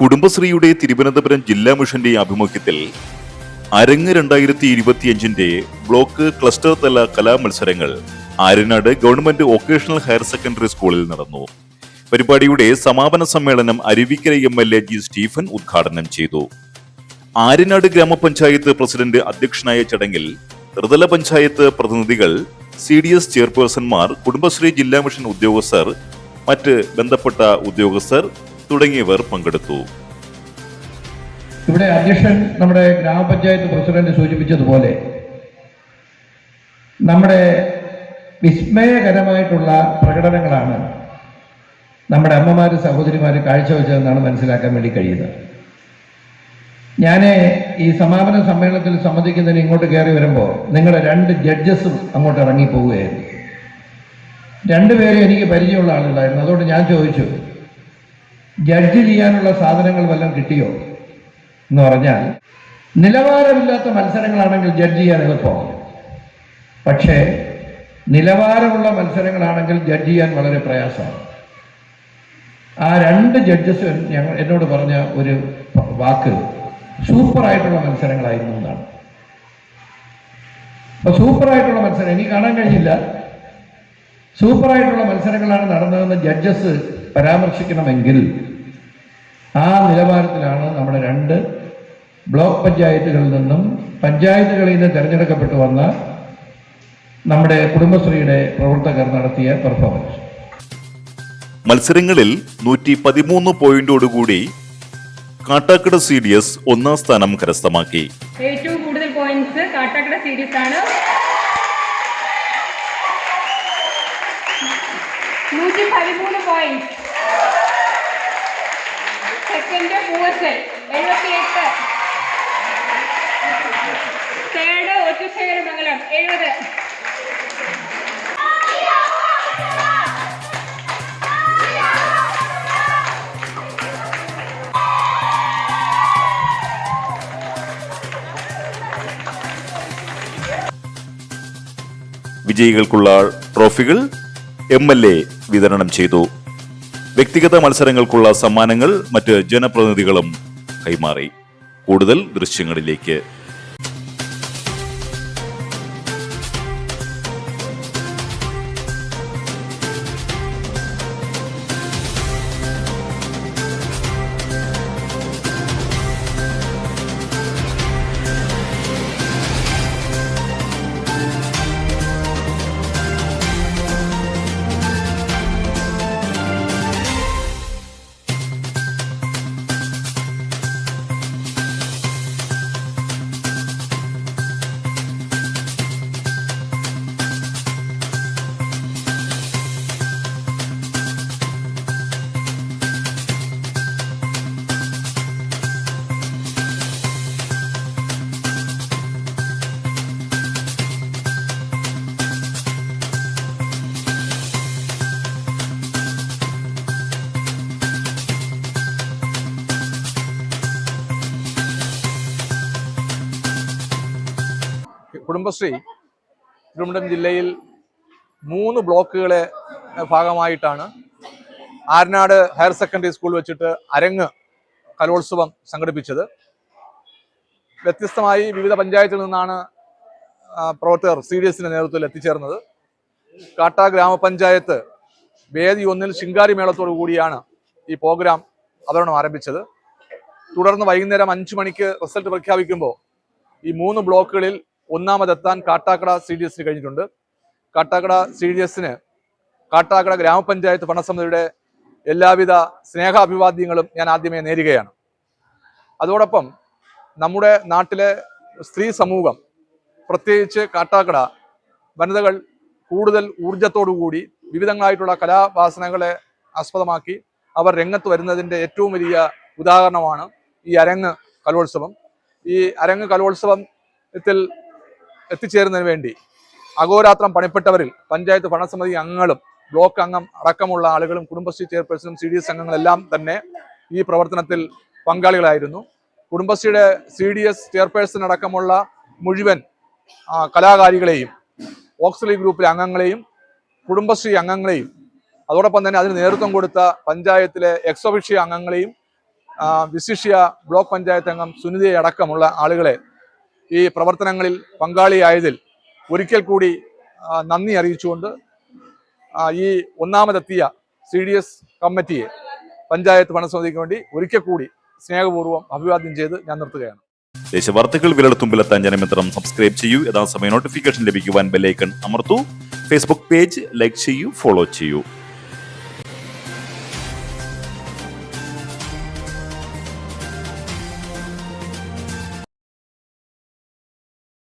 കുടുംബശ്രീയുടെ തിരുവനന്തപുരം ജില്ലാ മിഷന്റെ ആഭിമുഖ്യത്തിൽ അരങ്ങ് രണ്ടായിരത്തി ഇരുപത്തിയഞ്ചിന്റെ ബ്ലോക്ക് ക്ലസ്റ്റർ തല കലാമത്സരങ്ങൾ Aryanad government vocational higher secondary സ്കൂളിൽ നടന്നു. പരിപാടിയുടെ സമാപന സമ്മേളനം Aruvikkara M L A G Stephen ഉദ്ഘാടനം ചെയ്തു. ആര്യനാട് ഗ്രാമപഞ്ചായത്ത് പ്രസിഡന്റ് അധ്യക്ഷനായ ചടങ്ങിൽ ത്രിതല പഞ്ചായത്ത് പ്രതിനിധികൾ സി ഡി എസ് ചെയർപേഴ്സൺമാർ കുടുംബശ്രീ ജില്ലാ മിഷൻ ഉദ്യോഗസ്ഥർ മറ്റ് ബന്ധപ്പെട്ട ഉദ്യോഗസ്ഥർ തുടങ്ങിയവർ പങ്കെടുത്തു. ഇവിടെ അധ്യക്ഷൻ നമ്മുടെ ഗ്രാമപഞ്ചായത്ത് പ്രസിഡന്റ് സൂചിപ്പിച്ചതുപോലെ നമ്മുടെ വിസ്മയകരമായിട്ടുള്ള പ്രകടനങ്ങളാണ് നമ്മുടെ അമ്മമാര് സഹോദരിമാര് കാഴ്ചവെച്ചതെന്നാണ് മനസ്സിലാക്കാൻ വേണ്ടി കഴിയുന്നത്. ഞാൻ ഈ സമാപന സമ്മേളനത്തിൽ സംബന്ധിക്കുന്നതിന് ഇങ്ങോട്ട് കയറി വരുമ്പോൾ നിങ്ങളുടെ രണ്ട് ജഡ്ജസും അങ്ങോട്ട് ഇറങ്ങിപ്പോവുകയായിരുന്നു. രണ്ടുപേരും എനിക്ക് പരിചയമുള്ള ആളുകളായിരുന്നു. അതുകൊണ്ട് ഞാൻ ചോദിച്ചു ജഡ്ജ് ചെയ്യാനുള്ള സാധനങ്ങൾ വല്ലതും കിട്ടിയോ എന്ന് പറഞ്ഞാൽ നിലവാരമില്ലാത്ത മത്സരങ്ങളാണെങ്കിൽ ജഡ്ജ് ചെയ്യാൻ എളുപ്പമാണ് പക്ഷേ നിലവാരമുള്ള മത്സരങ്ങളാണെങ്കിൽ ജഡ്ജ് ചെയ്യാൻ വളരെ പ്രയാസമാണ്. ആ രണ്ട് ജഡ്ജസ് ഞങ്ങൾ എന്നോട് പറഞ്ഞ ഒരു വാക്ക് സൂപ്പറായിട്ടുള്ള മത്സരങ്ങളായിരുന്നു എന്നാണ്. അപ്പൊ സൂപ്പറായിട്ടുള്ള മത്സരം എനിക്ക് കാണാൻ കഴിഞ്ഞില്ല. സൂപ്പറായിട്ടുള്ള മത്സരങ്ങളാണ് നടന്നതെന്ന് ജഡ്ജസ് പരാമർശിക്കണമെങ്കിൽ ആ നിലവാരത്തിലാണ് നമ്മുടെ രണ്ട് ബ്ലോക്ക് പഞ്ചായത്തുകളിൽ നിന്നും പഞ്ചായത്തുകളിൽ നിന്ന് തിരഞ്ഞെടുക്കപ്പെട്ടു വന്ന നമ്മുടെ കുടുംബശ്രീയുടെ പ്രവർത്തകർ നടത്തിയ പെർഫോമൻസ് മത്സരങ്ങളിൽ നൂറ്റി പതിമൂന്ന് പോയിന്റോടുകൂടി കാട്ടാക്കട സി ഡി എസ് ഒന്നാം സ്ഥാനം കരസ്ഥമാക്കി. ഏറ്റവും കൂടുതൽ പോയിന്റ്സ് കാട്ടാക്കട സീരീസ് ആണ്. നൂറ്റി പതിമൂന്ന് പോയിന്റ് സെക്കൻഡ് പൂവച്ചൽ എഴുപത്തി എട്ട് തേർഡ് ഒറ്റശേഖരമംഗലം എഴുപത്. വിജയികൾക്കുള്ള ട്രോഫികൾ എം എൽ എ വിതരണം ചെയ്തു. വ്യക്തിഗത മത്സരങ്ങൾക്കുള്ള സമ്മാനങ്ങൾ മറ്റ് ജനപ്രതിനിധികളും കൈമാറി. കൂടുതൽ ദൃശ്യങ്ങളിലേക്ക് കുടുംബശ്രീ തിരുവനന്തപുരം ജില്ലയിൽ മൂന്ന് ബ്ലോക്കുകളെ ഭാഗമായിട്ടാണ് ആരനാട് ഹയർ സെക്കൻഡറി സ്കൂൾ വെച്ചിട്ട് അരങ്ങ് കലോത്സവം സംഘടിപ്പിച്ചത്. വ്യത്യസ്തമായി വിവിധ പഞ്ചായത്തിൽ നിന്നാണ് പ്രവർത്തകർ സി ഡി എസിന്റെ നേതൃത്വത്തിൽ എത്തിച്ചേർന്നത്. കാട്ട ഗ്രാമപഞ്ചായത്ത് വേദി ഒന്നിൽ ശിങ്കാരി മേളത്തോടു കൂടിയാണ് ഈ പ്രോഗ്രാം അവതരണം ആരംഭിച്ചത്. തുടർന്ന് വൈകുന്നേരം അഞ്ചു മണിക്ക് റിസൾട്ട് പ്രഖ്യാപിക്കുമ്പോൾ ഈ മൂന്ന് ബ്ലോക്കുകളിൽ ഒന്നാമതെത്താൻ കാട്ടാക്കട സി ഡി എസിന് കഴിഞ്ഞിട്ടുണ്ട്. കാട്ടാക്കട സി ഡി എസിന് കാട്ടാക്കട ഗ്രാമപഞ്ചായത്ത് ഭരണസമിതിയുടെ എല്ലാവിധ സ്നേഹാഭിവാദ്യങ്ങളും ഞാൻ ആദ്യമേ നേരുകയാണ്. അതോടൊപ്പം നമ്മുടെ നാട്ടിലെ സ്ത്രീ സമൂഹം പ്രത്യേകിച്ച് കാട്ടാക്കട വനിതകൾ കൂടുതൽ ഊർജത്തോടുകൂടി വിവിധങ്ങളായിട്ടുള്ള കലാവാസനകളെ ആസ്പദമാക്കി അവർ രംഗത്ത് വരുന്നതിന്റെ ഏറ്റവും വലിയ ഉദാഹരണമാണ് ഈ അരങ്ങ് കലോത്സവം. ഈ അരങ്ങ് കലോത്സവത്തിൽ എത്തിച്ചേരുന്നതിന് വേണ്ടി അഹോരാത്രം പണിപ്പെട്ടവരിൽ പഞ്ചായത്ത് ഭരണസമിതി അംഗങ്ങളും ബ്ലോക്ക് അംഗം അടക്കമുള്ള ആളുകളും കുടുംബശ്രീ ചെയർപേഴ്സണും സി ഡി എസ് അംഗങ്ങളെല്ലാം തന്നെ ഈ പ്രവർത്തനത്തിൽ പങ്കാളികളായിരുന്നു. കുടുംബശ്രീയുടെ സി ഡി എസ് ചെയർപേഴ്സൺ അടക്കമുള്ള മുഴുവൻ കലാകാരികളെയും ഓക്സിലറി ഗ്രൂപ്പിലെ അംഗങ്ങളെയും കുടുംബശ്രീ അംഗങ്ങളെയും അതോടൊപ്പം തന്നെ അതിന് നേതൃത്വം കൊടുത്ത പഞ്ചായത്തിലെ എക്സോഫിഷ്യ അംഗങ്ങളെയും വിശിഷ്യ ബ്ലോക്ക് പഞ്ചായത്ത് അംഗം സുനിതയെ അടക്കമുള്ള ആളുകളെ ഈ പ്രവർത്തനങ്ങളിൽ പങ്കാളിയായതിൽ ഒരിക്കൽ കൂടി നന്ദി അറിയിച്ചുകൊണ്ട് ഈ ഒന്നാമതെത്തിയ സി ഡി എസ് കമ്മിറ്റിയെ പഞ്ചായത്ത് പണസമിതിക്ക് വേണ്ടി ഒരിക്കൽ കൂടി സ്നേഹപൂർവം അഭിവാദ്യം ചെയ്ത് ഞാൻ നിർത്തുകയാണ്. ദേശവാർത്തകൾ വിരൽത്തുമ്പിലെത്താൻ ജനമിത്രം സബ്സ്ക്രൈബ് ചെയ്യൂ. യഥാസമയം നോട്ടിഫിക്കേഷൻ ലഭിക്കുവാൻ ബെല്ലൈക്കൺ അമർത്തു. ഫേസ്ബുക്ക് പേജ് ലൈക്ക് ചെയ്യൂ ഫോളോ ചെയ്യൂ.